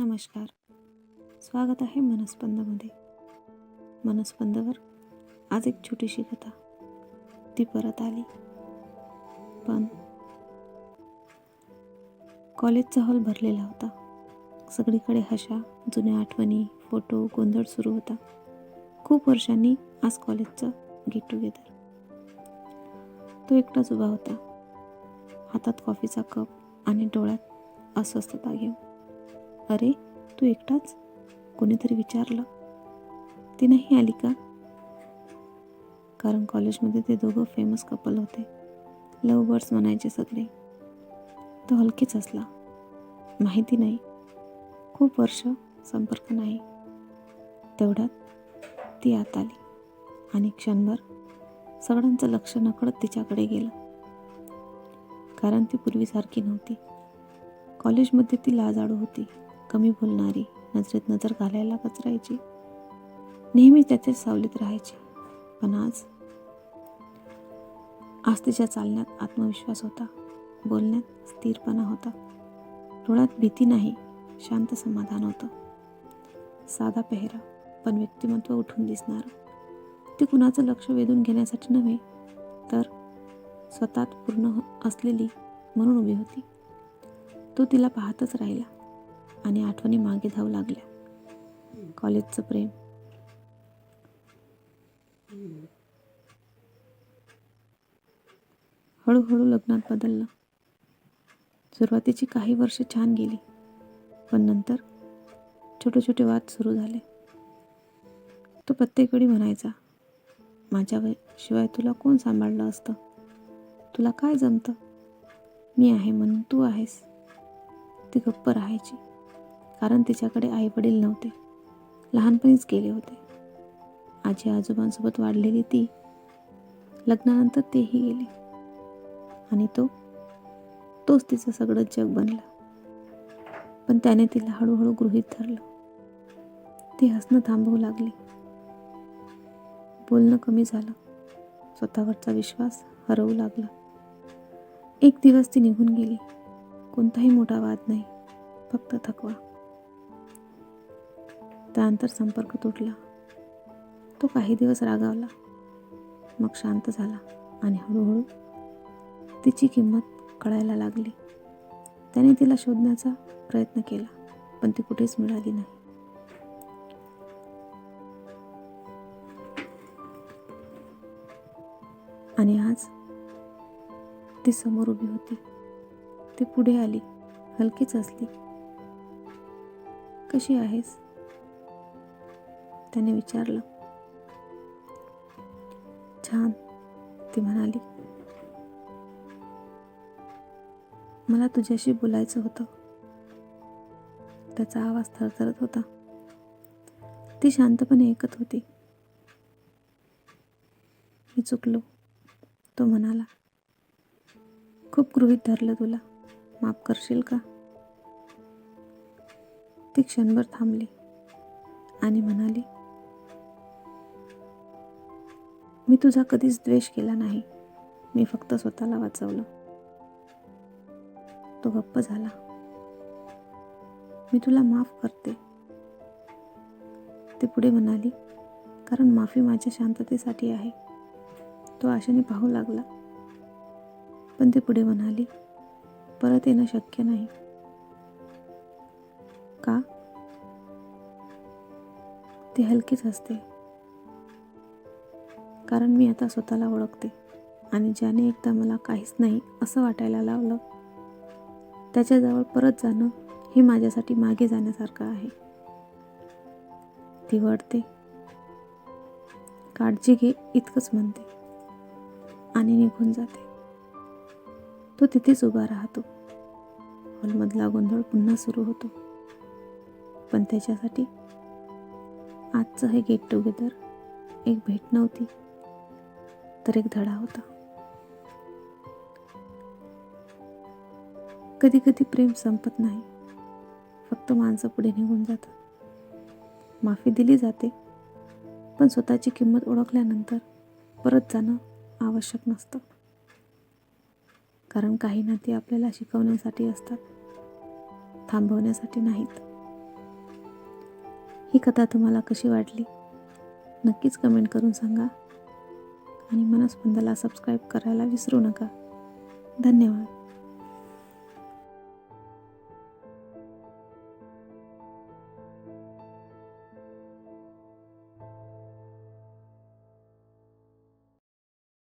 नमस्कार. स्वागत आहे मनस्पंदमध्ये. मनस्पंदवर आज एक छोटीशी कथा. ती परत आली. पण कॉलेजचा हॉल भरलेला होता. सगळीकडे हशा जुन्या आठवणी फोटो गोंधळ सुरू होता. खूप वर्षांनी आज कॉलेजचं गेट टुगेदर. तो एकटाच उभा होता. हातात कॉफीचा कप आणि डोळ्यात अस्वस्थता घेऊन. अरे तू एकटाच? कोणीतरी विचारलं. ती नाही आली का? कारण कॉलेजमध्ये ते दोघं फेमस कपल होते. लव बर्ड्स म्हणायचे सगळे. तो हलकीच असला. माहिती नाही. खूप वर्ष संपर्क नाही. तेवढ्यात ती आत आली. आणि क्षणभर सगळ्यांचं लक्ष नकळत तिच्याकडे गेलं. कारण ती पूर्वीसारखी नव्हती. कॉलेजमध्ये ती लाजाळू होती. कमी बोलणारी नजरेत नजर घालायला कचरायची. नेहमी त्याचे सावलीत राहायची. पण आज आज तिच्या चालण्यात आत्मविश्वास होता. बोलण्यात स्थिरपणा होता. डोळ्यात भीती नाही शांत समाधान होतं. साधा पेहरा पण व्यक्तिमत्व उठून दिसणार. ती कुणाचं लक्ष वेधून घेण्यासाठी नव्हे तर स्वतःत पूर्ण हो- असलेली म्हणून उभी होती. तो तिला पाहतच राहिला. आणि आठवणी मागे धावू लागल्या. कॉलेजचं प्रेम. हळूहळू लग्नात बदललं. सुरुवातीची काही वर्ष छान गेली पण नंतर छोटे छोटे वाद सुरू झाले. तो प्रत्येक वेळी म्हणायचा माझ्या शिवाय तुला कोण सांभाळलं असतं? तुला काय जमतं? मी आहे म्हणून तू आहेस. ती गप्प राहायची. कारण तिच्याकडे आई वडील नव्हते. लहानपणीच गेले होते. आजी आजोबांसोबत वाढलेली ती. लग्नानंतर तेही गेले. आणि तो तोच तिचं सगळं जग बनला. पण त्याने तिला हळूहळू गृहीत धरलं. ती हसणं थांबवू लागली. बोलणं कमी झालं. स्वतःवरचा विश्वास हरवू लागला. एक दिवस ती निघून गेली. कोणताही मोठा वाद नाही. फक्त थकवा. त्यानंतर संपर्क तुटला. तो काही दिवस रागावला. मग शांत झाला आणि हळूहळू तिची किंमत कळायला लागली. त्याने तिला शोधण्याचा प्रयत्न केला पण ती कुठेच मिळाली नाही. आणि आज ती समोर उभी होती. ती पुढे आली हलकीच असली. कशी आहेस? त्याने विचारलं. छान ती म्हणाली. मला तुझ्याशी बोलायचं होतं. त्याचा आवाज थरथरत होता. ती शांतपणे ऐकत होती. मी चुकलो तो म्हणाला. खूप गृहित धरलं तुला. माफ करशील का? ती क्षणभर थांबली आणि म्हणाली. मी तुझा कधीच द्वेष केला नाही. मी फक्त स्वतःला वाचवलं. तो गप्प झाला. मी तुला माफ करते. ते पुढे म्हणाली कारण माफी माझ्या शांततेसाठी आहे. तो आशेने पाहू लागला. पण ते पुढे म्हणाली परत येणं शक्य नाही. का? ती हलकीच असते. कारण मी आता स्वतःला ओळखते आणि ज्याने एकदा मला काहीच नाही असं वाटायला लावलं त्याच्याजवळ परत जाणं हे माझ्यासाठी मागे जाण्यासारखं आहे. ती वळते काळजी घे इतकंच म्हणते. आणि निघून जाते. तो तिथेच उभा राहतो. हॉलमधला गोंधळ पुन्हा सुरू होतो. पण त्याच्यासाठी आजचं हे गेट टुगेदर एक भेट नव्हती. तर एक धडा होता. कधी कधी प्रेम संपत नाही. फक्त माणसं पुढे निघून जातात. माफी दिली जाते पण स्वतःची किंमत ओळखल्यानंतर परत जाणं आवश्यक नसतं. कारण काही नाती आपल्याला शिकवण्यासाठी असतात थांबवण्यासाठी नाहीत. ही कथा तुम्हाला कशी वाटली? नक्कीच कमेंट करून सांगा. आणि मनस्पंदाला सबस्क्राईब करायला विसरू नका. धन्यवाद.